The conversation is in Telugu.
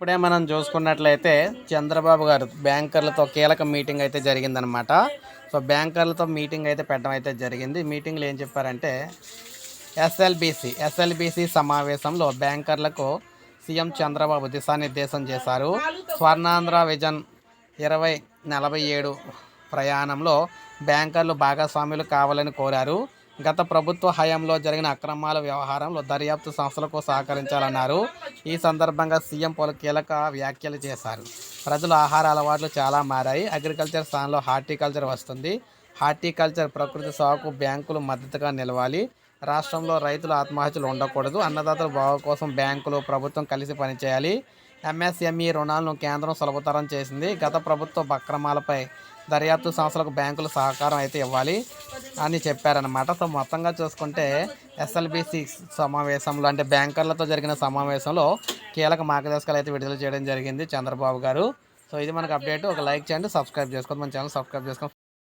ఇప్పుడే మనం చూసుకున్నట్లయితే చంద్రబాబు గారు బ్యాంకర్లతో కీలక మీటింగ్ అయితే జరిగిందనమాట సో బ్యాంకర్లతో మీటింగ్ అయితే పెట్టడం అయితే జరిగింది. మీటింగ్లో ఏం చెప్పారంటే ఎస్ఎల్బిసి ఎస్ఎల్బిసి సమావేశంలో బ్యాంకర్లకు సీఎం చంద్రబాబు దిశానిర్దేశం చేశారు. స్వర్ణాంధ్ర విజన్ ఇరవై నలభై ఏడు ప్రయాణంలో బ్యాంకర్లు భాగస్వాములు కావాలని కోరారు. గత ప్రభుత్వ హయాంలో జరిగిన అక్రమాల వ్యవహారంలో దర్యాప్తు సంస్థలకు సహకరించాలన్నారు. ఈ సందర్భంగా సీఎం పలు కీలక వ్యాఖ్యలు చేశారు. ప్రజల ఆహార అలవాట్లు చాలా మారాయి. అగ్రికల్చర్ స్థానంలో హార్టికల్చర్ వస్తుంది. హార్టికల్చర్ ప్రకృతి సాగుకు బ్యాంకులు మద్దతుగా నిలవాలి. రాష్ట్రంలో రైతుల ఆత్మహత్యలు ఉండకూడదు. అన్నదాతల బాగు కోసం బ్యాంకులు ప్రభుత్వం కలిసి పనిచేయాలి. ఎంఎస్ఎంఈ రుణాలను కేంద్రం సులభతరం చేసింది. గత ప్రభుత్వ అక్రమాలపై దర్యాప్తు సంస్థలకు బ్యాంకులు సహకారం అయితే ఇవ్వాలి. అని చెప్పారనమాట సో మొత్తంగా చూసుకుంటే ఎస్ఎల్బిసి సమావేశంలో అంటే బ్యాంకర్లతో జరిగిన సమావేశంలో కీలక మార్గదర్శకాలు అయితే విడుదల చేయడం జరిగింది చంద్రబాబు గారు. సో ఇది మనకు అప్డేట్. ఒక లైక్ చేయండి సబ్స్క్రైబ్ చేసుకోండి. మన ఛానల్ సబ్స్క్రైబ్ చేసుకోండి.